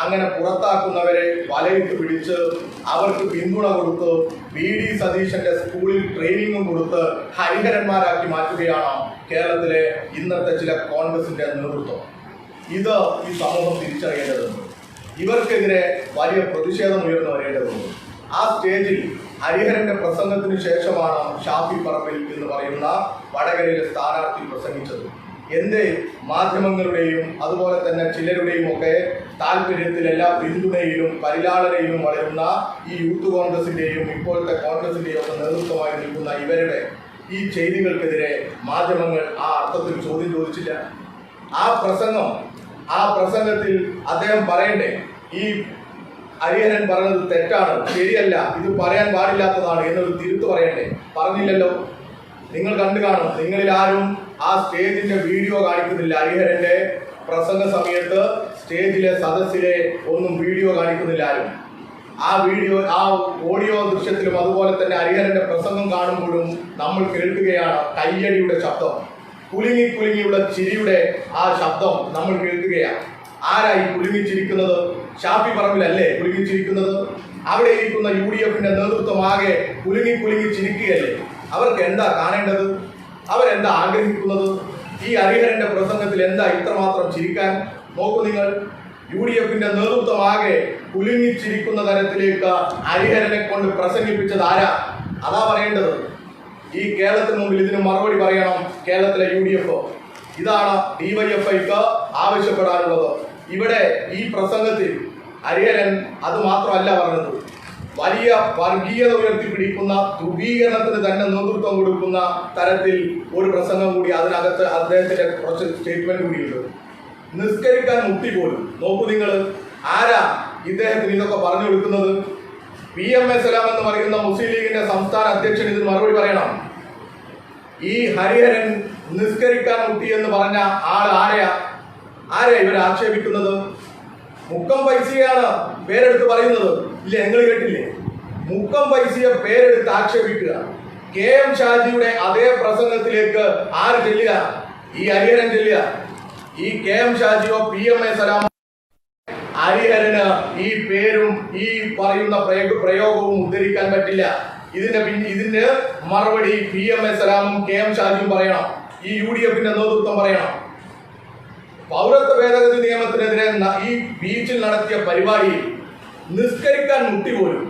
അങ്ങനെ പുറത്താക്കുന്നവരെ വലയിട്ട് പിടിച്ച് അവർക്ക് പിന്തുണ കൊടുത്ത് വി ഡി സതീശന്റെ സ്കൂളിൽ ട്രെയിനിങ്ങും കൊടുത്ത് ഹരിഹരന്മാരാക്കി മാറ്റുകയാണ് കേരളത്തിലെ ഇന്നത്തെ ചില കോൺഗ്രസിന്റെ നേതൃത്വം. ഇത് ഈ സമൂഹം തിരിച്ചറിയേണ്ടതുണ്ട്. ഇവർക്കെതിരെ വലിയ പ്രതിഷേധം ഉയർന്നു വരേണ്ടതുണ്ട്. ആ സ്റ്റേജിൽ ഹരിഹരന്റെ പ്രസംഗത്തിന് ശേഷമാണ് ഷാഫി പറമ്പിൽ എന്ന് പറയുന്ന വടകരയിലെ സ്ഥാനാർത്ഥി പ്രസംഗിച്ചത്. എന്റെ മാധ്യമങ്ങളുടെയും അതുപോലെ തന്നെ ചിലരുടെയും ഒക്കെ താല്പര്യത്തിൽ എല്ലാ പിന്തുണയിലും പരിലാളനയിലും വളരുന്ന ഈ യൂത്ത് കോൺഗ്രസിന്റെയും ഇപ്പോഴത്തെ കോൺഗ്രസിന്റെയും ഒക്കെ നേതൃത്വമായി നിൽക്കുന്ന ഇവരുടെ ഈ ചെയ്തികൾക്കെതിരെ മാധ്യമങ്ങൾ ആ അർത്ഥത്തിൽ ചോദ്യം ചോദിച്ചില്ല. ആ പ്രസംഗം ആ പ്രസംഗത്തിൽ അദ്ദേഹം പറയണ്ടേ ഈ ഹരിഹരൻ പറഞ്ഞത് തെറ്റാണ് ശരിയല്ല ഇത് പറയാൻ പാടില്ലാത്തതാണ് എന്നൊരു തിരുത്തു പറയണ്ടേ? പറഞ്ഞില്ലല്ലോ. നിങ്ങൾ കണ്ടു കാണും. നിങ്ങളിൽ ആരും ആ സ്റ്റേജിന്റെ വീഡിയോ കാണിക്കുന്നില്ല. ഹരിഹരന്റെ പ്രസംഗ സമയത്ത് സ്റ്റേജിലെ സദസ്സിലെ ഒന്നും വീഡിയോ കാണിക്കുന്നില്ല ആരും. ആ വീഡിയോ ആ ഓഡിയോ ദൃശ്യത്തിലും അതുപോലെ തന്നെ ഹരിഹരന്റെ പ്രസംഗം കാണുമ്പോഴും നമ്മൾ കേൾക്കുകയാണ് കയ്യടിയുടെ ശബ്ദം. കുലുങ്ങി കുലുങ്ങിയുള്ള ചിരിയുടെ ആ ശബ്ദം നമ്മൾ കേൾക്കുകയാണ്. ആരായി കുലുങ്ങിച്ചിരിക്കുന്നത്? ഷാഫി പറമ്പിലല്ലേ കുലുങ്ങിച്ചിരിക്കുന്നത്? അവിടെ ഇരിക്കുന്ന യു ഡി എഫിന്റെ നേതൃത്വം ആകെ കുലുങ്ങി കുലുങ്ങി ചിരിക്കുകയല്ലേ? അവർക്ക് എന്താ കാണേണ്ടത്? അവരെന്താ ആഗ്രഹിക്കുന്നത്? ഈ ഹരിഹരന്റെ പ്രസംഗത്തിൽ എന്താ ഇത്രമാത്രം ചിരിക്കാൻ? നോക്കൂ നിങ്ങൾ യു ഡി എഫിന്റെ നേതൃത്വം ആകെ കുലുങ്ങിച്ചിരിക്കുന്ന തരത്തിലേക്ക് ഹരിഹരനെ കൊണ്ട് പ്രസംഗിപ്പിച്ചത് ആരാ? അതാ പറയേണ്ടത്. ഈ കേരളത്തിന് മുമ്പിൽ ഇതിന് മറുപടി പറയണം കേരളത്തിലെ യു ഡി എഫ്. ഇതാണ് ഡിവൈഎഫ്ഐക്ക് ആവശ്യപ്പെടാനുള്ളത്. ഇവിടെ ഈ പ്രസംഗത്തിൽ ഹരിഹരൻ അത് മാത്രമല്ല പറഞ്ഞത്. വലിയ വർഗീയത ഉയർത്തിപ്പിടിക്കുന്ന ധ്രുവീകരണത്തിന് തന്നെ നേതൃത്വം കൊടുക്കുന്ന തരത്തിൽ ഒരു പ്രസംഗം കൂടി അതിനകത്ത് അദ്ദേഹത്തിന്റെ കുറച്ച് സ്റ്റേറ്റ്മെന്റ് കൂടിയുണ്ട്. നിസ്കരിക്കാൻ മുട്ടി പോലും. നോക്കൂ നിങ്ങൾ ആരാ ഇദ്ദേഹത്തിന് ഇതൊക്കെ പറഞ്ഞു കൊടുക്കുന്നത്? പി എം എസ് സലാം എന്ന് പറയുന്ന മുസ്ലിം ലീഗിന്റെ സംസ്ഥാന അധ്യക്ഷൻ ഇതിന് മറുപടി പറയണം. ഈ ഹരിഹരൻ നിസ്കരിക്കാൻ മുട്ടി എന്ന് പറഞ്ഞ ആൾ ആരെയാ? ആരെയാ ഇവർ ആക്ഷേപിക്കുന്നത്? മുക്കം പൈസയാണ് പേരെടുത്ത് പറയുന്നത്. ഇല്ല നിങ്ങൾ കേട്ടില്ലേ? മുക്കം പൈസയെ പേരെടുത്ത് ആക്ഷേപിക്കുക. കെ എം ഷാജിയുടെ അതേ പ്രസംഗത്തിലേക്ക് ആര് ചെല്ലുക? ഈ ഹരിഹരൻ ചെല്ലുക. ഈ കെ എം ഷാജിയോ പി എം എ സലാമോ ഹരിഹരന് ഈ പേരും ഈ പറയുന്ന പ്രയോഗ- പ്രയോഗവും ഉദ്ധരിക്കാൻ പറ്റില്ല. ഇതിന്റെ ഇതിന് മറുപടി പി എം എ സലാമും കെ എം ഷാജിയും പറയണം. ഈ യു ഡി എഫിന്റെ നേതൃത്വം പറയണം. പൗരത്വ ഭേദഗതി നിയമത്തിനെതിരെ ഈ ബീച്ചിൽ നടത്തിയ പരിപാടിയിൽ നിസ്കരിക്കാൻ മുട്ടി പോലും.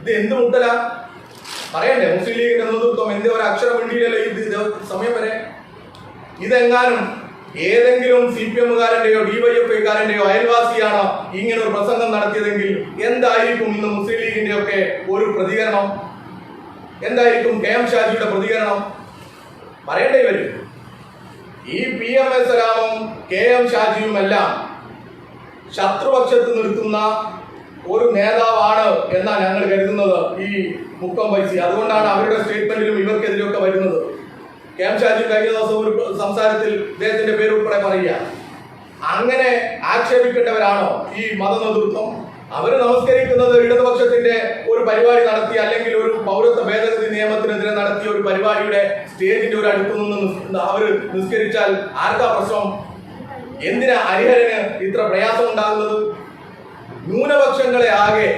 ഇത് എന്ത് മുട്ടല? പറയണ്ടേ മുസ്ലിം ലീഗിന്റെ നേതൃത്വം എന്തേ ഒരു അക്ഷരം വേണ്ടിയില്ലല്ലോ ഇത് സമയം വരെ. ഇതെങ്ങാനും ഏതെങ്കിലും സി പി എമ്മുകാരന്റെയോ ഡിവൈഎഫ്ഐക്കാരന്റെയോ അയൽവാസിയാണോ ഇങ്ങനെ ഒരു പ്രസംഗം നടത്തിയതെങ്കിൽ എന്തായിരിക്കും ഇന്ന് മുസ്ലിം ലീഗിന്റെ ഒക്കെ ഒരു പ്രതികരണം? എന്തായിരിക്കും കെ എം ഷാജിയുടെ പ്രതികരണം? പറയണ്ടേ ഇവർ ഈ പി എം എസ് രാമും കെ എം ഷാജിയും എല്ലാം ശത്രുപക്ഷത്ത് നിൽക്കുന്ന ഒരു നേതാവാണ് എന്നാണ് ഞങ്ങൾ കരുതുന്നത് ഈ മുക്കം വൈസി അതുകൊണ്ടാണ് അവരുടെ സ്റ്റേറ്റ്മെന്റിലും ഇവർക്കെതിരെയൊക്കെ വരുന്നത്. കെ എം ഷാജി കഴിഞ്ഞ ദിവസം ഒരു സംസാരത്തിൽ ഇദ്ദേഹത്തിന്റെ പേര് ഉൾപ്പെടെ പറയുക അങ്ങനെ ആക്ഷേപിക്കേണ്ടവരാണോ ഈ മത നേതൃത്വം അവർ നമസ്കരിക്കുന്നത് ഇടതുപക്ഷത്തിന്റെ ഒരു പരിപാടി നടത്തി അല്ലെങ്കിൽ ഒരു പൗരത്വ ഭേദഗതി നിയമത്തിനെതിരെ നടത്തിയ ഒരു പരിപാടിയുടെ സ്റ്റേജിന്റെ ഒരു അടുത്തു നിന്ന് അവർ നിസ്കരിച്ചാൽ ആർക്കാ പ്രശ്നം? എന്തിനാ ഹരിഹരന് ഇത്ര പ്രയാസം ഉണ്ടാകുന്നത് ന്യൂനപക്ഷങ്ങളെ ആകെ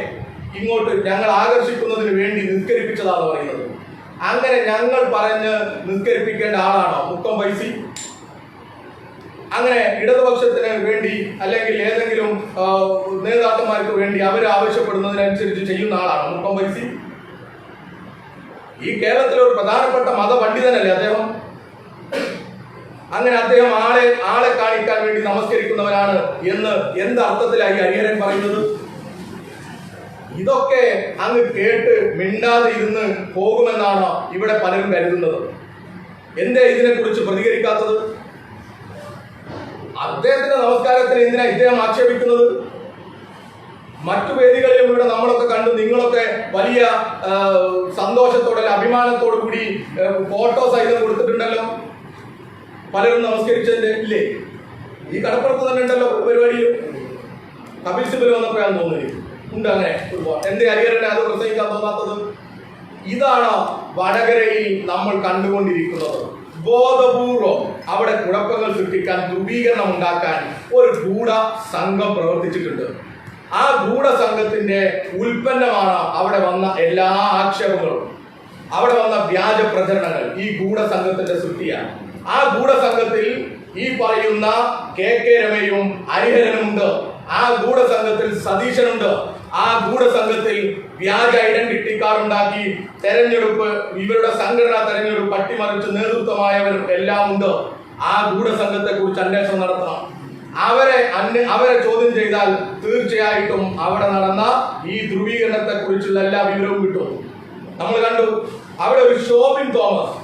ഇങ്ങോട്ട് ഞങ്ങൾ ആകർഷിക്കുന്നതിന് വേണ്ടി നിസ്കരിപ്പിച്ചതാണ് പറയുന്നത്. അങ്ങനെ ഞങ്ങൾ പറഞ്ഞ് നിസ്കരിപ്പിക്കേണ്ട ആളാണോ മുക്കം പൈസി? അങ്ങനെ ഇടതുപക്ഷത്തിന് വേണ്ടി അല്ലെങ്കിൽ ഏതെങ്കിലും നേതാക്കന്മാർക്ക് വേണ്ടി അവർ ആവശ്യപ്പെടുന്നതിനനുസരിച്ച് ചെയ്യുന്ന ആളാണോ മുക്കം പൈസി? ഈ കേരളത്തിലെ ഒരു പ്രധാനപ്പെട്ട മതപണ്ഡിതനല്ലേ അദ്ദേഹം? അങ്ങനെ അദ്ദേഹം ആളെ ആളെ കാണിക്കാൻ വേണ്ടി നമസ്കരിക്കുന്നവനാണ് എന്ന് എന്ത് അർത്ഥത്തിലായി അയ്യരൻ പറയുന്നത്? ഇതൊക്കെ അങ്ങ് കേട്ട് മിണ്ടാതെ ഇരുന്ന് പോകുമെന്നാണ് ഇവിടെ പലരും കരുതുന്നത്. എന്തേ ഇതിനെക്കുറിച്ച് പ്രതികരിക്കാത്തത്? അദ്ദേഹത്തിന്റെ നമസ്കാരത്തിന് എന്തിനാ ഇദ്ദേഹം ആക്ഷേപിക്കുന്നത്? മറ്റു വേദികളിലും ഇവിടെ നമ്മളൊക്കെ കണ്ടു നിങ്ങളൊക്കെ വലിയ സന്തോഷത്തോടെ അഭിമാനത്തോടു കൂടി ഫോട്ടോ സഹിതം കൊടുത്തിട്ടുണ്ടല്ലോ. പലരും നമസ്കരിച്ചതിന്റെ ഇല്ലേ? ഈ കടപ്പുറത്ത് തന്നെ ഉണ്ടല്ലോ പരിപാടിയിൽ. കപിൽ സിബൽ വന്നപ്പോഴാണ് തോന്നുന്നത്. ഉണ്ട് അങ്ങനെ ഒരുപാട്. എന്റെ ഹരിഹരനെ അത് പ്രസംഗിക്കാൻ തോന്നാത്തത് ഇതാണ് വടകരയിൽ നമ്മൾ കണ്ടുകൊണ്ടിരിക്കുന്നത്. ബോധപൂർവം അവിടെ കുഴപ്പങ്ങൾ സൃഷ്ടിക്കാൻ ധ്രുവീകരണം ഉണ്ടാക്കാൻ ഒരു ഗൂഢ സംഘം പ്രവർത്തിച്ചിട്ടുണ്ട്. ആ ഗൂഢസംഘത്തിന്റെ ഉൽപ്പന്നമാണ് അവിടെ വന്ന എല്ലാ ആക്ഷേപങ്ങളും. അവിടെ വന്ന വ്യാജ പ്രചരണങ്ങൾ ഈ ഗൂഢസംഘത്തിന്റെ സൃഷ്ടിയാണ്. ആ ഗൂഢസംഘത്തിൽ ഈ പറയുന്ന കെ കെ രമയും ഹരിഹരനുമുണ്ട്. ആ ഗൂഢസംഘത്തിൽ സതീശനുണ്ട്. ആ ഗൂഢസംഘത്തിൽ വ്യാജ ഐഡന്റിറ്റി കാർഡ് ഉണ്ടാക്കി തെരഞ്ഞെടുപ്പ് ഇവരുടെ സംഘടനാ തെരഞ്ഞെടുപ്പ് പട്ടിമറിച്ച് നേതൃത്വമായവർ എല്ലാം ഉണ്ട് ആ ഗൂഢസംഘത്തെ കുറിച്ച് അന്വേഷണം നടത്തണം. അവരെ അന്വ അവരെ ചോദ്യം ചെയ്താൽ തീർച്ചയായിട്ടും അവിടെ നടന്ന ഈ ധ്രുവീകരണത്തെ കുറിച്ചുള്ള എല്ലാ വിവരവും കിട്ടും. നമ്മൾ കണ്ടു. അവിടെ ഒരു ഷോബിൻ തോമസ്.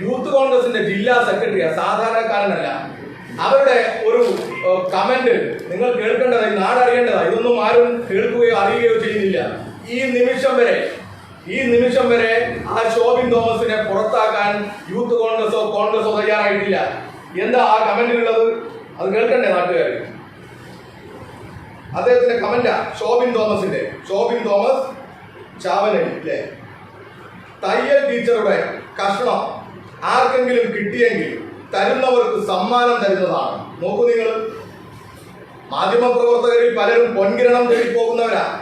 യൂത്ത് കോൺഗ്രസിന്റെ ജില്ലാ സെക്രട്ടറിയാ സാധാരണക്കാരനല്ല. അവരുടെ ഒരു കമന്റ് നിങ്ങൾ കേൾക്കേണ്ടതായി നാടറിയേണ്ടതായി ഇതൊന്നും ആരും കേൾക്കുകയോ അറിയുകയോ ചെയ്യുന്നില്ല. ഈ നിമിഷം വരെ ഈ നിമിഷം വരെ ആ ഷോബിൻ തോമസിനെ പുറത്താക്കാൻ യൂത്ത് കോൺഗ്രസോ കോൺഗ്രസോ തയ്യാറായിട്ടില്ല. എന്താ ആ കമന്റിലുള്ളത്? അത് കേൾക്കണ്ടേ നാട്ടുകാർ അദ്ദേഹത്തിന്റെ കമന്റാ ഷോബിൻ തോമസിന്റെ. ഷോബിൻ തോമസ് ചാവനരി അല്ലേ തയ്യൽ ടീച്ചറുടെ കഷ്ണം ആർക്കെങ്കിലും കിട്ടിയെങ്കിൽ തരുന്നവർക്ക് സമ്മാനം തരുന്നതാണ്. നോക്കൂ നിങ്ങൾ. മാധ്യമപ്രവർത്തകരിൽ പലരും പൊൻകിരണം തേടി പോകുന്നവരാ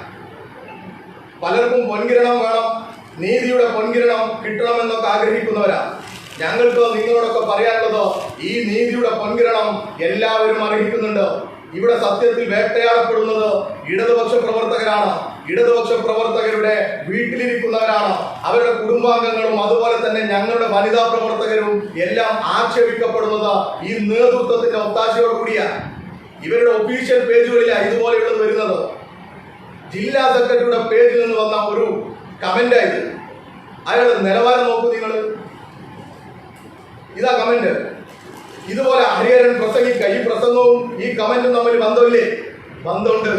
പലർക്കും പൊൻകിരണം വേണം നീതിയുടെ പൊൻകിരണം കിട്ടണമെന്നൊക്കെ ആഗ്രഹിക്കുന്നവരാ. ഞങ്ങൾക്ക് നിങ്ങളോടൊക്കെ പറയാനുള്ളത് ഈ നീതിയുടെ പൊൻകിരണം എല്ലാവരും അർഹിക്കുന്നുണ്ട് ഇവിടെ സത്യത്തിൽ വേട്ടയാടപ്പെടുന്നത് ഇടതുപക്ഷ പ്രവർത്തകരാണ്. ഇടതുപക്ഷ പ്രവർത്തകരുടെ വീട്ടിലിരിക്കുന്നവരാണ്. അവരുടെ കുടുംബാംഗങ്ങളും അതുപോലെ തന്നെ ഞങ്ങളുടെ വനിതാ പ്രവർത്തകരും എല്ലാം ആക്ഷേപിക്കപ്പെടുന്നത് ഈ നേതൃത്വത്തിന്റെ ഒത്താശയോട് കൂടിയാണ്. ഇവരുടെ ഒഫീഷ്യൽ പേജുകളിലാണ് ഇതുപോലെയുള്ളത് വരുന്നത്. ജില്ലാ സെക്രട്ടറിയുടെ പേജിൽ നിന്ന് വന്ന ഒരു കമന്റ് ആയി അയാളുടെ നിലവാരം നോക്കൂ നിങ്ങൾ ഇതാ കമന്റ് ഇതുപോലെ ഹരിഹരൻ പ്രസംഗിക്കുക ഈ പ്രസംഗവും ഈ കമന്റും തമ്മിൽ ബന്ധമില്ലേ? ബന്ധമുണ്ട്.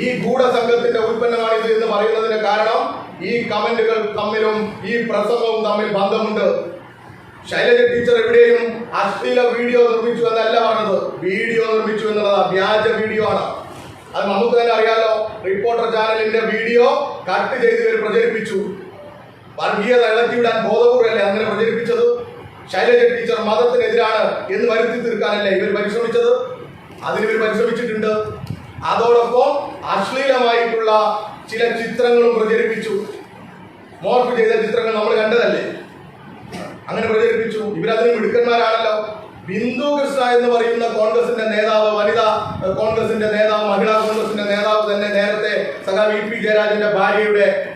ഈ ഗൂഢസംഘത്തിന്റെ ഉൽപ്പന്നമാണിത് എന്ന് പറയുന്നതിന് കാരണം ഈ കമന്റുകൾ തമ്മിലും ഈ പ്രസംഗവും തമ്മിൽ ബന്ധമുണ്ട്. ശൈലജ ടീച്ചർ എവിടെയും അശ്ലീല വീഡിയോ നിർമ്മിച്ചു എന്നല്ല പറഞ്ഞത് വീഡിയോ നിർമ്മിച്ചു എന്നുള്ളത് വ്യാജ വീഡിയോ ആണ്. അത് നമുക്ക് തന്നെ അറിയാലോ റിപ്പോർട്ടർ ചാനലിന്റെ വീഡിയോ കട്ട് ചെയ്ത് ഇവർ പ്രചരിപ്പിച്ചു. വർഗീയത ഇളക്കിവിടാൻ ബോധപൂർവല്ലേ അങ്ങനെ പ്രചരിപ്പിച്ചത്? ശൈലജ ടീച്ചർ മതത്തിനെതിരാണ് എന്ന് വരുത്തി തീർക്കാനല്ലേ ഇവർ പരിശ്രമിച്ചത്? അതിന് ഇവർ പരിശ്രമിച്ചിട്ടുണ്ട്. അതോടൊപ്പം അശ്ലീലമായിട്ടുള്ള ചില ചിത്രങ്ങളും പ്രചരിപ്പിച്ചു. മോർഫ് ചെയ്ത ചിത്രങ്ങൾ നമ്മൾ കണ്ടതല്ലേ? അങ്ങനെ പ്രചരിപ്പിച്ചു. ഇവരതിന് മിടുക്കന്മാരാണല്ലോ. ബിന്ദു കൃഷ്ണ എന്ന് പറയുന്ന കോൺഗ്രസിന്റെ നേതാവ് വനിതാ കോൺഗ്രസിന്റെ നേതാവ് മഹിളാ കോൺഗ്രസിന്റെ നേതാവ് തന്നെ നേരത്തെ സഖാ വി പി ജയരാജന്റെ ഭാര്യയുടെ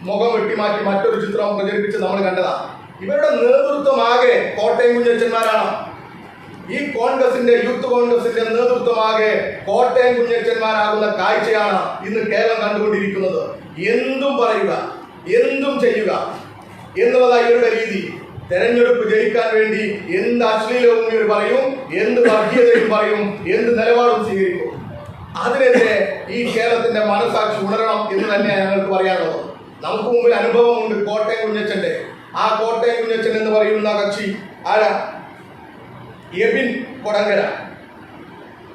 മുഖം വെട്ടിമാറ്റി മറ്റൊരു ചിത്രം പ്രചരിപ്പിച്ച് നമ്മൾ കണ്ടതാണ്. ഇവരുടെ നേതൃത്വം ആകെ കോട്ടയം കുഞ്ഞച്ചന്മാരാണ്. ഈ കോൺഗ്രസിന്റെ യൂത്ത് കോൺഗ്രസിന്റെ നേതൃത്വമാകെ കോട്ടയം കുഞ്ഞച്ചന്മാരാകുന്ന കാഴ്ചയാണ് ഇന്ന് കേരളം കണ്ടുകൊണ്ടിരിക്കുന്നത്. എന്തും പറയുക എന്തും ചെയ്യുക എന്നുള്ളതാണ് ഇവരുടെ രീതി. തെരഞ്ഞെടുപ്പ് ജയിക്കാൻ വേണ്ടി എന്ത് അശ്ലീലവും ഇവർ പറയും എന്ത് വർഗീയതയും പറയും എന്ത് നിലപാടും സ്വീകരിക്കും. അതിനെതിരെ ഈ കേരളത്തിന്റെ മനസാക്ഷി ഉണരണം എന്ന് തന്നെയാണ് ഞങ്ങൾക്ക് പറയാനുള്ളത്. നമുക്ക് മുമ്പിൽ അനുഭവമുണ്ട് കോട്ടയം കുഞ്ഞച്ചന്റെ. ആ കോട്ടയം കുഞ്ഞച്ചൻ എന്ന് പറയുന്ന കക്ഷി ആരാ? എബിൻ കൊടങ്കര.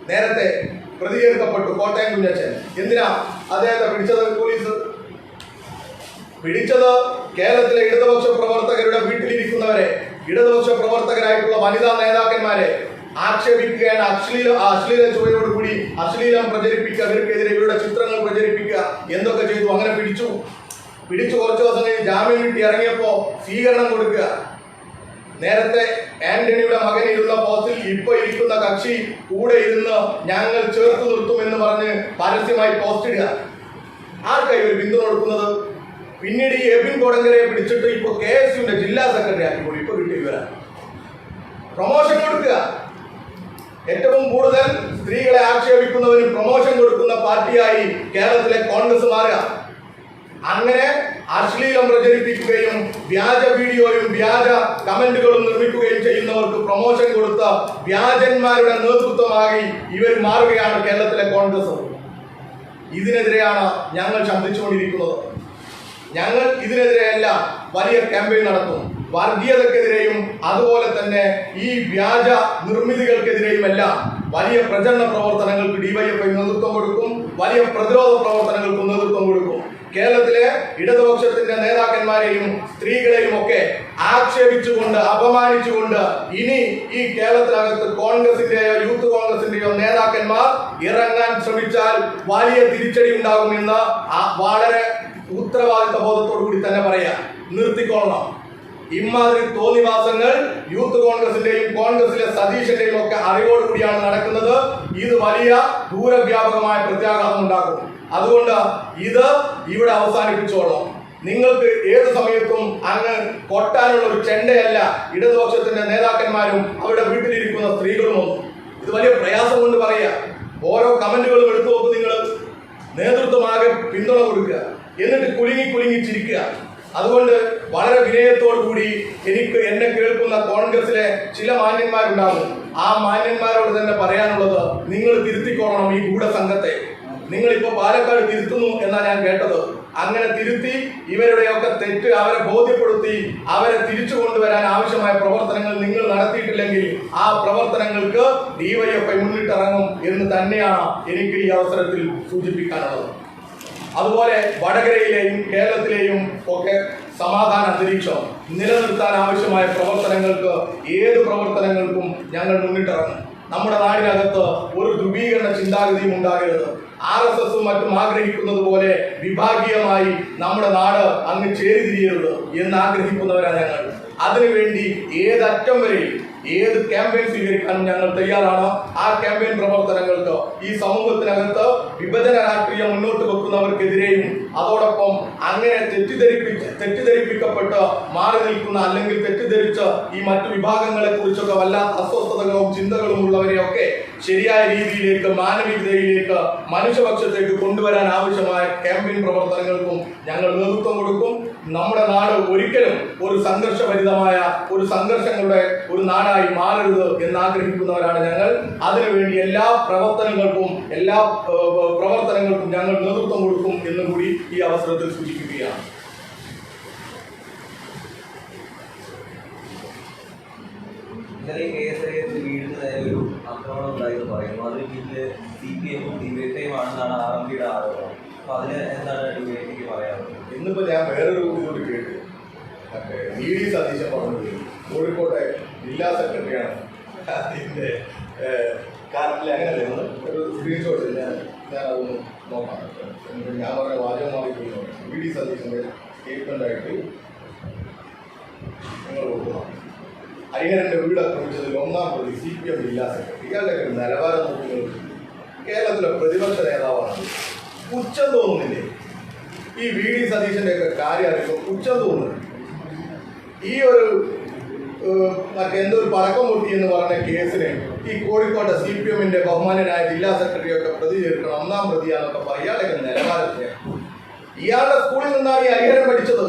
നേരത്തെ പ്രതി ചേർക്കപ്പെട്ടു കോട്ടയം കുഞ്ഞച്ചൻ. എന്തിനാ അദ്ദേഹത്തെ പിടിച്ചത് പോലീസ്? പിടിച്ചത് കേരളത്തിലെ ഇടതുപക്ഷ പ്രവർത്തകരുടെ വീട്ടിലിരിക്കുന്നവരെ ഇടതുപക്ഷ പ്രവർത്തകരായിട്ടുള്ള വനിതാ നേതാക്കന്മാരെ ആക്ഷേപിക്കുകയാണ് അശ്ലീല അശ്ലീല ചുവയോടുകൂടി അശ്ലീലം പ്രചരിപ്പിക്കുക അവർക്കെതിരെ ഇവരുടെ ചിത്രങ്ങൾ പ്രചരിപ്പിക്കുക എന്തൊക്കെ ചെയ്തു. അങ്ങനെ പിടിച്ചു. പിടിച്ചു കുറച്ച് ദിവസം കഴിഞ്ഞ് ജാമ്യം കിട്ടി. ഇറങ്ങിയപ്പോ സ്വീകരണം കൊടുക്കുക. നേരത്തെ ആന്റണിയുടെ മകൻ ഇരുന്ന പോസ്റ്റിൽ ഇപ്പൊ ഇരിക്കുന്ന കക്ഷി കൂടെ ഇരുന്ന് ഞങ്ങൾ ചേർത്ത് നിർത്തും എന്ന് പറഞ്ഞ് പരസ്യമായി പോസ്റ്റ് ഇടുക. ആർക്കായി ഒരു പിന്തുണ കൊടുക്കുന്നത്? പിന്നീട് ഈ എബിൻ കൊടങ്കരയെ പിടിച്ചിട്ട് ഇപ്പൊ കെ എസ് യുവിന്റെ ജില്ലാ സെക്രട്ടറി ആക്കി കൂടി ഇപ്പൊ കിട്ടി ഇവരാ പ്രൊമോഷൻ കൊടുക്കുക. ഏറ്റവും കൂടുതൽ സ്ത്രീകളെ ആക്ഷേപിക്കുന്നവന് പ്രൊമോഷൻ കൊടുക്കുന്ന പാർട്ടിയായി കേരളത്തിലെ കോൺഗ്രസ് മാറുക. അങ്ങനെ അശ്ലീലം പ്രചരിപ്പിക്കുകയും വ്യാജ വീഡിയോയും വ്യാജ കമന്റുകളും നിർമ്മിക്കുകയും ചെയ്യുന്നവർക്ക് പ്രൊമോഷൻ കൊടുത്ത വ്യാജന്മാരുടെ നേതൃത്വമായി ഇവർ മാറുകയാണ് കേരളത്തിലെ കോൺഗ്രസ്. ഇതിനെതിരെയാണ് ഞങ്ങൾ ശബ്ദിച്ചുകൊണ്ടിരിക്കുന്നത്. ഞങ്ങൾ ഇതിനെതിരെയല്ല വലിയ ക്യാമ്പയിൻ നടത്തും. വർഗീയതക്കെതിരെയും അതുപോലെ തന്നെ ഈ വ്യാജ നിർമ്മിതികൾക്കെതിരെയുമെല്ലാം വലിയ പ്രചരണ പ്രവർത്തനങ്ങൾക്ക് ഡിവൈഎഫ്ഐ നേതൃത്വം കൊടുക്കും വലിയ പ്രതിരോധ പ്രവർത്തനങ്ങൾക്കും നേതൃത്വം കൊടുക്കും. കേരളത്തിലെ ഇടതുപക്ഷത്തിന്റെ നേതാക്കന്മാരെയും സ്ത്രീകളെയും ഒക്കെ ആക്ഷേപിച്ചുകൊണ്ട് അപമാനിച്ചുകൊണ്ട് ഇനി ഈ കേരളത്തിനകത്ത് കോൺഗ്രസിന്റെയോ യൂത്ത് കോൺഗ്രസിന്റെയോ നേതാക്കന്മാർ ഇറങ്ങാൻ ശ്രമിച്ചാൽ വലിയ തിരിച്ചടി ഉണ്ടാകുമെന്ന് വളരെ ഉത്തരവാദിത്ത ബോധത്തോടു കൂടി തന്നെ പറയാം. നിർത്തിക്കൊള്ളണം. ഇമാതിരി തോന്നിവാസങ്ങൾ യൂത്ത് കോൺഗ്രസിന്റെയും കോൺഗ്രസിലെ സതീശന്റെയും ഒക്കെ അറിവോടുകൂടിയാണ് നടക്കുന്നത്. ഇത് വലിയ ദൂരവ്യാപകമായ പ്രത്യാഘാതം ഉണ്ടാക്കും. അതുകൊണ്ട് ഇത് ഇവിടെ അവസാനിപ്പിച്ചോളാം. നിങ്ങൾക്ക് ഏത് സമയത്തും അങ്ങ് കൊട്ടാനുള്ള ഒരു ചെണ്ടയല്ല ഇടതുപക്ഷത്തിന്റെ നേതാക്കന്മാരും അവരുടെ വീട്ടിലിരിക്കുന്ന സ്ത്രീകളും ഇത് വലിയ പ്രയാസം കൊണ്ട് പറയുക. ഓരോ കമന്റുകളും എടുത്തു നോക്ക് നിങ്ങൾ നേതൃത്വമാകെ പിന്തുണ കൊടുക്കുക. എന്നിട്ട് കുലുങ്ങി കുലുങ്ങി ചിരിക്കുക. അതുകൊണ്ട് വളരെ വിനയത്തോടു കൂടി എനിക്ക് എന്നെ കേൾക്കുന്ന കോൺഗ്രസിലെ ചില മാന്യന്മാരുണ്ടാകും. ആ മാന്യന്മാരോട് തന്നെ പറയാനുള്ളത് നിങ്ങൾ തിരുത്തിക്കോളണം ഈ ഗൂഢസംഘത്തെ. നിങ്ങൾ ഇപ്പൊ പാലക്കാട് തിരുത്തുന്നു എന്നാണ് ഞാൻ കേട്ടത്. അങ്ങനെ തിരുത്തി ഇവരുടെയൊക്കെ തെറ്റ് അവരെ ബോധ്യപ്പെടുത്തി അവരെ തിരിച്ചു കൊണ്ടുവരാൻ ആവശ്യമായ പ്രവർത്തനങ്ങൾ നിങ്ങൾ നടത്തിയിട്ടില്ലെങ്കിൽ ആ പ്രവർത്തനങ്ങൾക്ക് ഡിവൈഎഫ്ഐ മുന്നിട്ടിറങ്ങും എന്ന് തന്നെയാണ് എനിക്ക് ഈ അവസരത്തിൽ സൂചിപ്പിക്കാനുള്ളത്. അതുപോലെ വടകരയിലെയും കേരളത്തിലെയും ഒക്കെ സമാധാന അന്തരീക്ഷം നിലനിർത്താൻ ആവശ്യമായ പ്രവർത്തനങ്ങൾക്ക് ഏത് പ്രവർത്തനങ്ങൾക്കും ഞങ്ങൾ മുന്നിട്ടിറങ്ങും. നമ്മുടെ നാടിനകത്ത് ഒരു ധ്രുവീകരണ ചിന്താഗതിയും ഉണ്ടാകരുത്. ആർ എസ് എസും മറ്റും ആഗ്രഹിക്കുന്നത് പോലെ വിഭാഗീയമായി നമ്മുടെ നാട് അങ്ങ് ചേരിതിരിയരുത് എന്ന് ആഗ്രഹിക്കുന്നവരാണ് ഞങ്ങൾ. അതിനുവേണ്ടി ഏതറ്റം വരെയും ഏത് ക്യാമ്പയിൻ സ്വീകരിക്കാനും ഞങ്ങൾ തയ്യാറാണ്. ആ ക്യാമ്പയിൻ പ്രവർത്തനങ്ങൾക്ക് ഈ സമൂഹത്തിനകത്ത് വിഭജന രാഷ്ട്രീയം മുന്നോട്ട് വെക്കുന്നവർക്കെതിരെയും അതോടൊപ്പം അങ്ങനെ തെറ്റിദ്ധരിപ്പിച്ച് തെറ്റിദ്ധരിപ്പിക്കപ്പെട്ട് മാറി നിൽക്കുന്ന അല്ലെങ്കിൽ തെറ്റിദ്ധരിച്ച് ഈ മറ്റു വിഭാഗങ്ങളെ കുറിച്ചൊക്കെ വല്ലാത്ത അസ്വസ്ഥതകളും ചിന്തകളും ഉള്ളവരെയൊക്കെ ശരിയായ രീതിയിലേക്ക് മാനവികതയിലേക്ക് മനുഷ്യപക്ഷത്തേക്ക് കൊണ്ടുവരാൻ ആവശ്യമായ ക്യാമ്പയിൻ പ്രവർത്തനങ്ങൾക്കും ഞങ്ങൾ നേതൃത്വം കൊടുക്കും. നമ്മുടെ നാട് ഒരിക്കലും ഒരു സംഘർഷഭരിതമായ ഒരു സംഘർഷങ്ങളുടെ ഒരു നാടായി മാറരുത് എന്ന് ആഗ്രഹിക്കുന്നവരാണ് ഞങ്ങൾ. അതിനുവേണ്ടി എല്ലാ പ്രവർത്തനങ്ങൾക്കും എല്ലാ പ്രവർത്തനങ്ങൾക്കും ഞങ്ങൾ നേതൃത്വം കൊടുക്കും എന്നും കൂടി ഈ അവസരത്തിൽ സൂചിപ്പിക്കുകയാണ്. ഇന്നലെ കെ എസ് ഐ എസ് വീടിന് നേരെ ഒരു ആക്രമണം ഉണ്ടായെന്ന് പറയുന്നു. അത് ഇതിൽ സി പി എമ്മും ഡിവൈഎഫ്ഐയും ആണെന്നാണ് ആർ എം പിയുടെ ആരോപണം. അപ്പൊ അതിന് എന്താണ് ഡിവൈഎഫ്ഐക്ക് പറയാനുള്ളത്? ഇന്നിപ്പോ ഞാൻ വേറൊരു കൂടി കേട്ടു. മറ്റേ ഡി സതീശൻ പറഞ്ഞത് കോഴിക്കോട്ടെ ജില്ലാ സെക്രട്ടറിയാണ്. അതിന്റെ കാരണത്തിൽ അങ്ങനെ ഒരു സ്ക്രീൻഷോട്ട് ഞാൻ ഞാൻ അതൊന്ന് നോക്കാം ഞാൻ പറഞ്ഞ വാചകം മാറിപ്പോയി വി ഡി സതീശന്റെ സ്റ്റേറ്റ്മെന്റായിട്ട് നിങ്ങൾ കൊടുക്കണം ഹരിഹരന്റെ വീട് ആക്രമിച്ചതിൽ ഒന്നാം പ്രതി സി പി എം ജില്ലാ സെക്രട്ടറി ഇയാളുടെ നിലവാരം നോക്കി കേരളത്തിലെ പ്രതിപക്ഷ നേതാവാണ് ഉച്ചം തോന്നുന്നില്ലേ? ഈ വി ഡി സതീശന്റെ ഒക്കെ കാര്യം അറിയുമ്പോൾ ഉച്ചം തോന്നുന്നു. ഈ ഒരു ഒരു പടക്കം പൊട്ടി എന്ന് പറഞ്ഞ കേസിന് ഈ കോഴിക്കോട്ടെ സി പി എമ്മിന്റെ ബഹുമാനനായ ജില്ലാ സെക്രട്ടറി ഒക്കെ പ്രതി ചേർക്കണം ഒന്നാം പ്രതിയാന്നൊക്കെ പറയാം. ഇയാളുടെയൊക്കെ നിലവാരത്തിലാണ് ഇയാളുടെ സ്കൂളിൽ നിന്നാണ് ഈ ഹരിഹരൻ പഠിച്ചത്.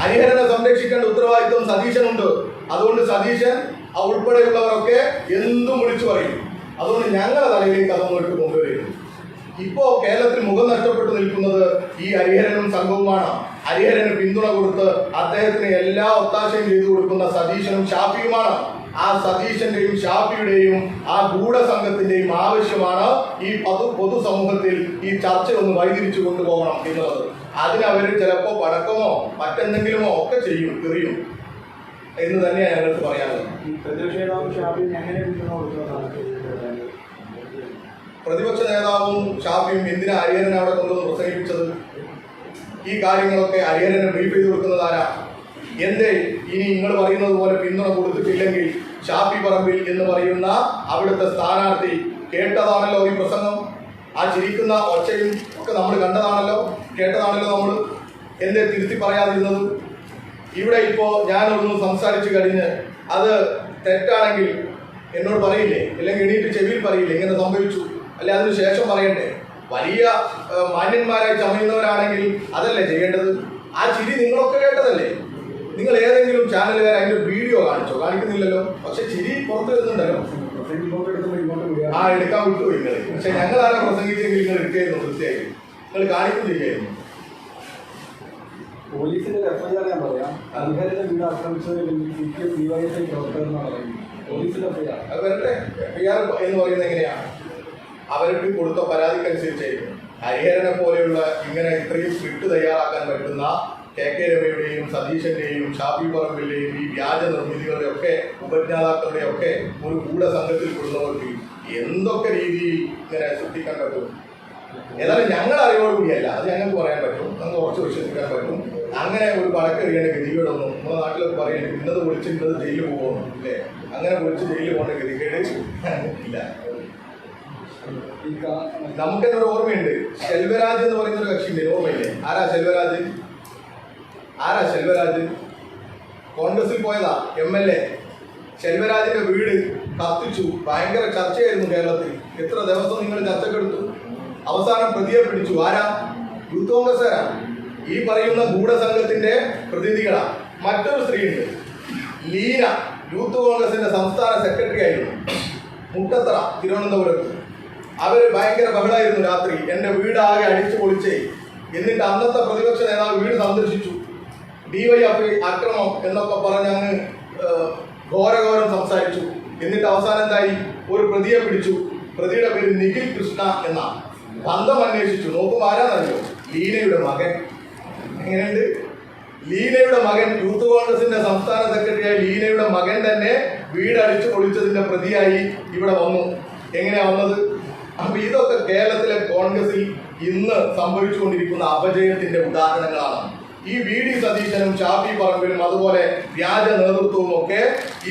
ഹരിഹരനെ സംരക്ഷിക്കേണ്ട ഉത്തരവാദിത്വം സതീശനുണ്ട്. അതുകൊണ്ട് സതീശൻ ഉൾപ്പെടെയുള്ളവരൊക്കെ എന്തും വിളിച്ചു പറയും. അതുകൊണ്ട് ഞങ്ങളുടെ തലയിലേക്ക് അതൊന്നും എടുത്ത് കൊണ്ടുവരുന്നു കേരളത്തിൽ മുഖം നഷ്ടപ്പെട്ടു നിൽക്കുന്നത് ഈ ഹരിഹരനും സംഘവുമാണ്. ഹരിഹരന് പിന്തുണ കൊടുത്ത് അദ്ദേഹത്തിന് എല്ലാ ഒത്താശയും ചെയ്തു കൊടുക്കുന്ന സതീശനും ഷാഫിയുമാണ്. ആ സതീശന്റെയും ഷാഫിയുടെയും ആ ഗൂഢസംഘത്തിന്റെയും ആവശ്യമാണ് ഈ പൊതു പൊതുസമൂഹത്തിൽ ഈ ചർച്ച ഒന്ന് വൈതിരിച്ചു കൊണ്ടുപോകണം എന്നുള്ളത്. അതിനവർ ചിലപ്പോ പടക്കമോ മറ്റെന്തെങ്കിലുമോ ഒക്കെ ചെയ്യും എറിയും എന്ന് തന്നെയാണ് ഞങ്ങൾക്ക് പറയാനുള്ളത്. പ്രതിപക്ഷ നേതാവും ഷാഫിയും എന്തിനാ അരിയനെ അവിടെ കൊണ്ടുവന്ന് പ്രസംഗിപ്പിച്ചത്? ഈ കാര്യങ്ങളൊക്കെ അരിയനെ ബ്രീഫ് ചെയ്ത് കൊടുക്കുന്നത് ആരാ? എന്തേ? ഇനി നിങ്ങൾ പറയുന്നത് പോലെ പിന്തുണ കൊടുത്തിട്ടില്ലെങ്കിൽ ഷാഫി പറമ്പിൽ എന്ന് പറയുന്ന അവിടുത്തെ സ്ഥാനാർത്ഥി കേട്ടതാണല്ലോ ഈ പ്രസംഗം? ആ ചിരിക്കുന്ന ഒച്ചയും ഒക്കെ നമ്മൾ കണ്ടതാണല്ലോ? കേട്ടതാണല്ലോ നമ്മൾ? എന്തേ തിരുത്തി പറയാതിരുന്നത്? ഇവിടെ ഇപ്പോൾ ഞാനൊന്ന് സംസാരിച്ചു കഴിഞ്ഞ് അത് തെറ്റാണെങ്കിൽ എന്നോട് പറയില്ലേ? അല്ലെങ്കിൽ എണീറ്റ് ചെവിയിൽ പറയില്ലേ? ഇങ്ങനെ സംഭവിച്ചു. അല്ലെ അതിന് ശേഷം പറയണ്ടേ? വലിയ മാന്യന്മാരായി ചമയുന്നവരാണെങ്കിൽ അതല്ലേ ചെയ്യേണ്ടത്? ആ ചിരി നിങ്ങളൊക്കെ കേട്ടതല്ലേ? നിങ്ങൾ ഏതെങ്കിലും ചാനലുകാർ അതിന്റെ വീഡിയോ കാണിച്ചോ? കാണിക്കുന്നില്ലല്ലോ? പക്ഷെ ചിരി പുറത്തു വരുന്നുണ്ടല്ലോ ആ എടുക്കാൻ വിട്ടു നിങ്ങൾ പക്ഷെ ഞങ്ങൾ ആരാ പ്രസംഗിച്ചെങ്കിൽ നിങ്ങൾ എടുക്കായിരുന്നു തീർച്ചയായും നിങ്ങൾ കാണിക്കും ചെയ്യായിരുന്നു പോലീസിന്റെ എഫ്ഐആർ ഞാൻ പറയാം. അധികാരിയുടെ വീട് സി പി എം പറയുന്നത്. പോലീസിന്റെ എഫ്ഐആർ അത് വരട്ടെ. എഫ്ഐആർ എന്ന് പറയുന്നത് എങ്ങനെയാണ്? അവർക്ക് കൊടുത്ത പരാതിക്കനുസരിച്ചായിരിക്കും. ഹരിഹരനെ പോലെയുള്ള ഇങ്ങനെ ഇത്രയും സ്ക്രിപ്റ്റ് തയ്യാറാക്കാൻ പറ്റുന്ന കെ കെ രമയുടെയും സതീശന്റെയും ഷാഫി പറമ്പിന്റെയും ഈ വ്യാജ നിർമ്മിതികളുടെ ഒക്കെ ഉപജ്ഞാതാക്കളുടെ ഒക്കെ ഒരു ഗൂഢസംഘത്തിൽ പെടുന്നവർക്ക് എന്തൊക്കെ രീതിയിൽ ഇങ്ങനെ ശ്രദ്ധിക്കാൻ പറ്റും? ഏതായാലും ഞങ്ങൾ അറിവോടുകൂടിയല്ല അത് ഞങ്ങൾക്ക് പറയാൻ പറ്റും. ഞങ്ങൾ കുറച്ച് വിശ്വസിക്കാൻ പറ്റും. അങ്ങനെ ഒരു വഴക്കറിയേണ്ട ഗതികേടൊന്നും നമ്മുടെ നാട്ടിലൊക്കെ പറയുന്നത് ഇന്നത് വിളിച്ച് ജയിലിൽ പോകുന്നു. അല്ലേ? അങ്ങനെ വിളിച്ച് ജയിലിൽ പോകേണ്ട ഗതികേട് ഇല്ല. ഈ കാ- നമുക്ക് എന്നോട് ഓർമ്മയുണ്ട്? ശെൽവരാജ് എന്ന് പറയുന്ന ഒരു കക്ഷിയുണ്ട് ഓർമ്മയില്ലേ? ആരാ ശെൽവരാജ്? ആരാ ശെൽവരാജ്? കോൺഗ്രസിൽ പോയതാ എം എൽ എ. ശെൽവരാജിന്റെ വീട് കത്തിച്ചു. ഭയങ്കര ചർച്ചയായിരുന്നു കേരളത്തിൽ. എത്ര ദിവസം നിങ്ങൾ ചർച്ചക്കെടുത്തു? അവസാനം പ്രതിയെ പിടിച്ചു. ആരാ? യൂത്ത് കോൺഗ്രസ്സുകാരാ. ഈ പറയുന്ന ഗൂഢസംഘത്തിന്റെ പ്രതിനിധികളാ. മറ്റൊരു സ്ത്രീയുണ്ട്. ലീന. യൂത്ത് കോൺഗ്രസിന്റെ സംസ്ഥാന സെക്രട്ടറി ആയിരുന്നു. മുട്ടത്തറ തിരുവനന്തപുരത്ത്. അവർ ഭയങ്കര ബഹളായിരുന്നു രാത്രി. എന്റെ വീട് ആകെ അടിച്ചു പൊളിച്ചേ. എന്നിട്ട് അന്നത്തെ പ്രതിപക്ഷ നേതാവ് വീട് സന്ദർശിച്ചു. ഡിവൈഎഫ് അക്രമം എന്നൊക്കെ പറഞ്ഞ് അങ്ങ് ഘോരഘോരം സംസാരിച്ചു. എന്നിട്ട് അവസാനം എന്തായി? ഒരു പ്രതിയെ പിടിച്ചു. പ്രതിയുടെ പേര് നിഖിൽ കൃഷ്ണ എന്ന. ബന്ധം അന്വേഷിച്ചു. നോക്കുമ്പോൾ ആരാന്നറിയോ? ലീനയുടെ മകൻ. എങ്ങനെയുണ്ട്? ലീനയുടെ മകൻ യൂത്ത് കോൺഗ്രസിന്റെ സംസ്ഥാന സെക്രട്ടറിയായ ലീനയുടെ മകൻ തന്നെ വീട് അടിച്ചു പൊളിച്ചതിന്റെ പ്രതിയായി ഇവിടെ വന്നു. എങ്ങനെയാ വന്നത്? അപ്പൊ ഇതൊക്കെ കേരളത്തിലെ കോൺഗ്രസിൽ ഇന്ന് സംഭവിച്ചുകൊണ്ടിരിക്കുന്ന അപജയത്തിന്റെ ഉദാഹരണങ്ങളാണ്. ഈ വി ഡി സതീശനും ഷാഫി പറമ്പിലും അതുപോലെ വ്യാജ നേതൃത്വവും ഒക്കെ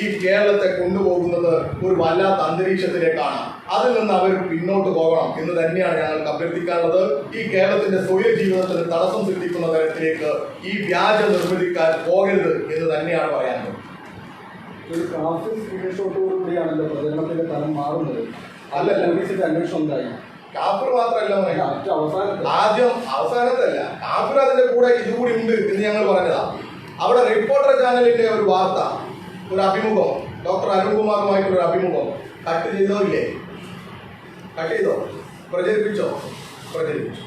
ഈ കേരളത്തെ കൊണ്ടുപോകുന്നത് ഒരു വല്ലാത്ത അന്തരീക്ഷത്തിലേക്കാണ്. അതിൽ നിന്ന് അവർ പിന്നോട്ട് പോകണം എന്ന് തന്നെയാണ് ഞങ്ങൾക്ക് അഭ്യർത്ഥിക്കാനുള്ളത്. ഈ കേരളത്തിന്റെ സ്വയ ജീവിതത്തിന് തടസ്സം സൃഷ്ടിക്കുന്ന തരത്തിലേക്ക് ഈ വ്യാജ നിർമ്മിതിക്കാർ പോകരുത് എന്ന് തന്നെയാണ് പറയാനുള്ളത്. ഒരു ക്രാഫ്റ്റ് സ്ക്രീൻഷോട്ടോടുകൂടിയാണല്ലോ പ്രചരണത്തിന്റെ തലം മാറുന്നത്. അല്ലല്ല. പോലീസിന്റെ അന്വേഷണം ഉണ്ടായി കാഫർ മാത്രമല്ല അവസാനത്തെ. ആദ്യം അവസാനത്തല്ല. കാഫിർ അതിന്റെ കൂടെ ഇതുകൂടി ഉണ്ട് എന്ന് ഞങ്ങൾ പറഞ്ഞതാ. അവിടെ റിപ്പോർട്ടർ ചാനലിന്റെ ഒരു വാർത്ത ഒരു അഭിമുഖം. ഡോക്ടർ അരുൺകുമാറുമായിട്ടുള്ള ഒരു അഭിമുഖം. കട്ട് ചെയ്തോ ഇല്ലേ? കട്ട് ചെയ്തോ? പ്രചരിപ്പിച്ചോ? പ്രചരിപ്പിച്ചു.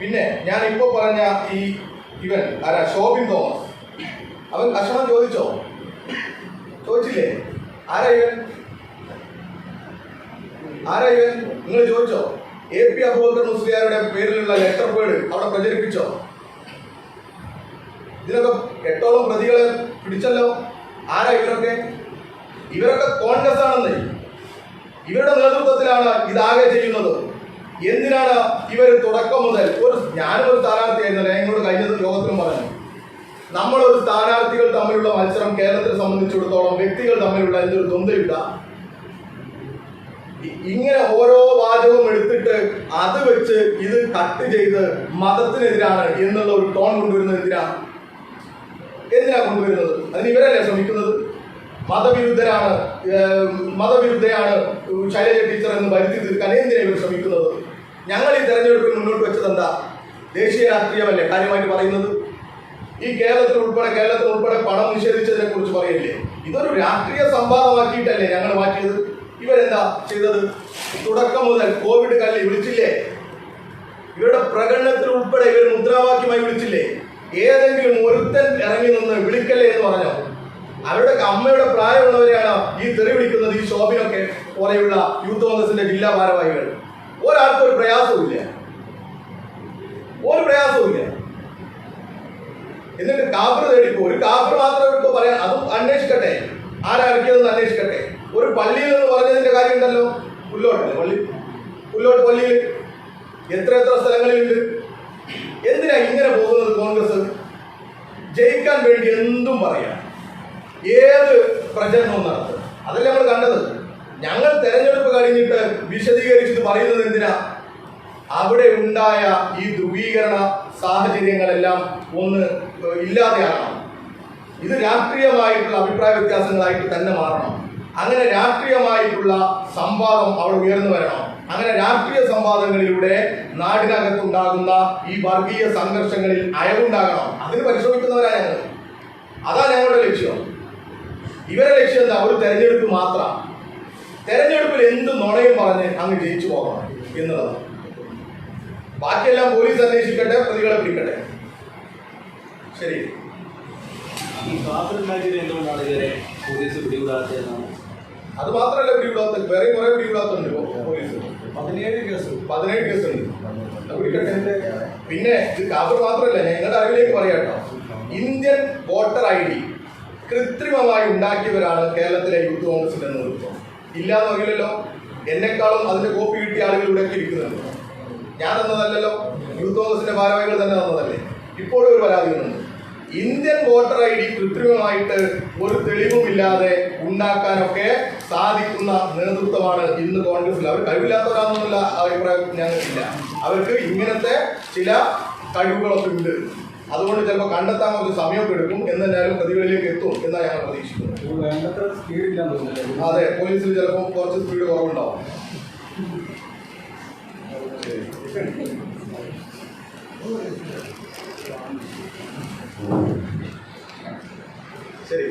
പിന്നെ ഞാൻ ഇപ്പോൾ പറഞ്ഞ ഈ ഇവൻ ആരാ? ഷോബിൻ തോമസ്. അവൻ കഷണം ചോദിച്ചോ? ചോദിച്ചില്ലേ? ആരാ ഇവൻ? ആരാ നിങ്ങൾ ചോദിച്ചോ? എ പി അബൂബക്കർ മുസ്ലിയാരുടെ പേരിലുള്ള ലെറ്റർ പേഡ് അവിടെ പ്രചരിപ്പിച്ചോ? ഇതിനൊക്കെ എട്ടോളം പ്രതികളെ പിടിച്ചല്ലോ. ആരാ ഇവരൊക്കെ? ഇവരൊക്കെ കോൺഗ്രസ് ആണെന്ന്. ഇവരുടെ നേതൃത്വത്തിലാണ് ഇതാകെ ചെയ്യുന്നത്. എന്തിനാണ് ഇവർ തുടക്കം മുതൽ ഒരു ഞാനൊരു ഞാൻ നിങ്ങളോട് കഴിഞ്ഞ യോഗത്തിലും പറഞ്ഞു. നമ്മളൊരു സ്ഥാനാർത്ഥികൾ തമ്മിലുള്ള മത്സരം കേരളത്തെ സംബന്ധിച്ചിടത്തോളം വ്യക്തികൾ തമ്മിലുള്ള എന്തൊരു ദ്വന്ദ്വയില്ല ഇ- ഇങ്ങനെ ഓരോ വാചകവും എടുത്തിട്ട് അത് വെച്ച് ഇത് കട്ട് ചെയ്ത് മതത്തിനെതിരാണ് എന്നുള്ള ഒരു ടോൺ കൊണ്ടുവരുന്നത് എന്തിനാ? എന്തിനാ കൊണ്ടുവരുന്നത്? അതിന് ഇവരല്ലേ ശ്രമിക്കുന്നത്? മതവിരുദ്ധരാണ് മതവിരുദ്ധയാണ് ശൈലജ ടീച്ചർ എന്ന് വരുത്തി തീർക്കാൻ എന്തിനാ ഇവർ ശ്രമിക്കുന്നത്? ഞങ്ങൾ ഈ തെരഞ്ഞെടുപ്പിൽ മുന്നോട്ട് വെച്ചത് എന്താ? ദേശീയ രാഷ്ട്രീയമല്ലേ കാര്യമായിട്ട് പറയുന്നത്? ഈ കേരളത്തിൽ ഉൾപ്പെടെ കേരളത്തിൽ ഉൾപ്പെടെ പണം നിഷേധിച്ചതിനെ കുറിച്ച് പറയില്ലേ? ഇതൊരു രാഷ്ട്രീയ സംവാദമാക്കിയിട്ടല്ലേ ഞങ്ങൾ മാറ്റിയത്? ഇവരെന്താ ചെയ്തത്? തുടക്കം മുതൽ കോവിഡ് കല്ലി വിളിച്ചില്ലേ? ഇവരുടെ പ്രകടനത്തിൽ ഉൾപ്പെടെ ഇവർ മുദ്രാവാക്യമായി വിളിച്ചില്ലേ? ഏതെങ്കിലും ഒരുത്തൻ ഇറങ്ങി നിന്ന് വിളിക്കല്ലേ എന്ന് പറഞ്ഞോ? അവരുടെ അമ്മയുടെ പ്രായമുള്ളവരെയാണ് ഈ തെറി വിളിക്കുന്നത് ഈ ഷോപ്പിനൊക്കെ പോലെയുള്ള യൂത്ത് കോൺഗ്രസിന്റെ ജില്ലാ ഭാരവാഹികൾ. ഒരാൾക്കും ഒരു പ്രയാസവും ഇല്ല. ഒരു പ്രയാസവും ഇല്ല. എന്നിട്ട് കാപ്പർ തേടിപ്പോ ഒരു കാപ്പർ മാത്രം അവർക്ക് പറയാൻ അതും അന്വേഷിക്കട്ടെ? ആരാക്കിയതെന്ന് അന്വേഷിക്കട്ടെ? ഒരു പള്ളിയിൽ നിന്ന് പറഞ്ഞതിന്റെ കാര്യം ഉണ്ടല്ലോ? പുല്ലോട്ടല്ലേ പള്ളി? പുല്ലോട്ട് പള്ളിയിൽ എത്ര എത്ര സ്ഥലങ്ങളിലുണ്ട്? എന്തിനാ ഇങ്ങനെ പോകുന്നത് കോൺഗ്രസ്? ജയിക്കാൻ വേണ്ടി എന്തും പറയാം. ഏത് പ്രചരണവും നടത്തും. അതല്ലേ നമ്മൾ കണ്ടത്? ഞങ്ങൾ തെരഞ്ഞെടുപ്പ് കഴിഞ്ഞിട്ട് വിശദീകരിച്ചിട്ട് പറയുന്നത് എന്തിനാ? അവിടെ ഉണ്ടായ ഈ ധ്രുവീകരണ സാഹചര്യങ്ങളെല്ലാം ഒന്ന് ഇല്ലാതെയാകണം. ഇത് രാഷ്ട്രീയമായിട്ടുള്ള അഭിപ്രായ വ്യത്യാസങ്ങളായിട്ട് തന്നെ മാറണം. അങ്ങനെ രാഷ്ട്രീയമായിട്ടുള്ള സംവാദം അവിടെ ഉയർന്നു വരണം. അങ്ങനെ രാഷ്ട്രീയ സംവാദങ്ങളിലൂടെ നാടിനകത്തുണ്ടാകുന്ന ഈ വർഗീയ സംഘർഷങ്ങളിൽ അയവുണ്ടാകണം. അതിന് പരിശ്രമിക്കുന്നവരാ ഞങ്ങൾ. അതാ ഞങ്ങളുടെ ലക്ഷ്യം. ഇവരെ ലക്ഷ്യം എന്താ? ഒരു തെരഞ്ഞെടുപ്പ് മാത്രം. തെരഞ്ഞെടുപ്പിൽ എന്ത് നുണയും പറഞ്ഞ് അങ്ങ് ജയിച്ചു പോകണം എന്നുള്ളതാണ്. ബാക്കിയെല്ലാം പോലീസ് അന്വേഷിക്കട്ടെ പ്രതികളെ പിടിക്കട്ടെ. ശരി. ഈ കാപ്പറുണ്ടാക്കിയത് എന്തുകൊണ്ടാണ് ഇവരെ പോലീസ് പിടികൂടാത്തതെന്നാണ് അത് മാത്രമല്ല പിടികൂടാത്ത വേറെ കുറെ പിടികൂടാത്തുണ്ട് ഇപ്പോ പോലീസ് പതിനേഴ് കേസ്. പതിനേഴ് കേസ് ഉണ്ട് പിന്നെ? ഇത് കാസർഗോഡ് മാത്രമല്ല ഞാൻ നിങ്ങളുടെ അറിവിലേക്ക് പറയാട്ടോ ഇന്ത്യൻ വോട്ടർ ഐ ഡി കൃത്രിമമായി ഉണ്ടാക്കിയവരാണ് കേരളത്തിലെ യൂത്ത് കോൺഗ്രസിന്റെ നേതൃത്വം. ഇല്ലാന്ന് പറയില്ലല്ലോ എന്നെക്കാളും അതിന്റെ കോപ്പി കിട്ടിയ ആളുകൾ ഇവിടെ ഇരിക്കുന്നുണ്ട്. ഞാൻ തന്നതല്ലല്ലോ. യൂത്ത് കോൺഗ്രസിന്റെ ഭാരവാഹികൾ തന്നെ തന്നതല്ലേ. ഇപ്പോഴും ഒരു പരാതി ഇന്ത്യൻ വോട്ടർ ഐ ഡി കൃത്രിമമായിട്ട് ഒരു തെളിവുമില്ലാതെ ഉണ്ടാക്കാനൊക്കെ സാധിക്കുന്ന നേതൃത്വമാണ് ഇന്ന് കോൺഗ്രസിൽ അവർ കഴിവില്ലാത്തവരാണെന്നുള്ള അഭിപ്രായം ഞങ്ങൾക്കില്ല. അവർക്ക് ഇങ്ങനത്തെ ചില കഴിവുകളൊക്കെ ഉണ്ട്. അതുകൊണ്ട് ചിലപ്പോൾ കണ്ടെത്താൻ കുറച്ച് സമയമൊക്കെ എടുക്കും. എന്നെല്ലാവരും പ്രതികളിലേക്ക് എത്തും എന്നാണ് ഞങ്ങൾ പ്രതീക്ഷിക്കുന്നത്. അതെ പോലീസിൽ ചിലപ്പോൾ കുറച്ച് സ്പീഡ് കുറവുണ്ടാവും. ശരി சரி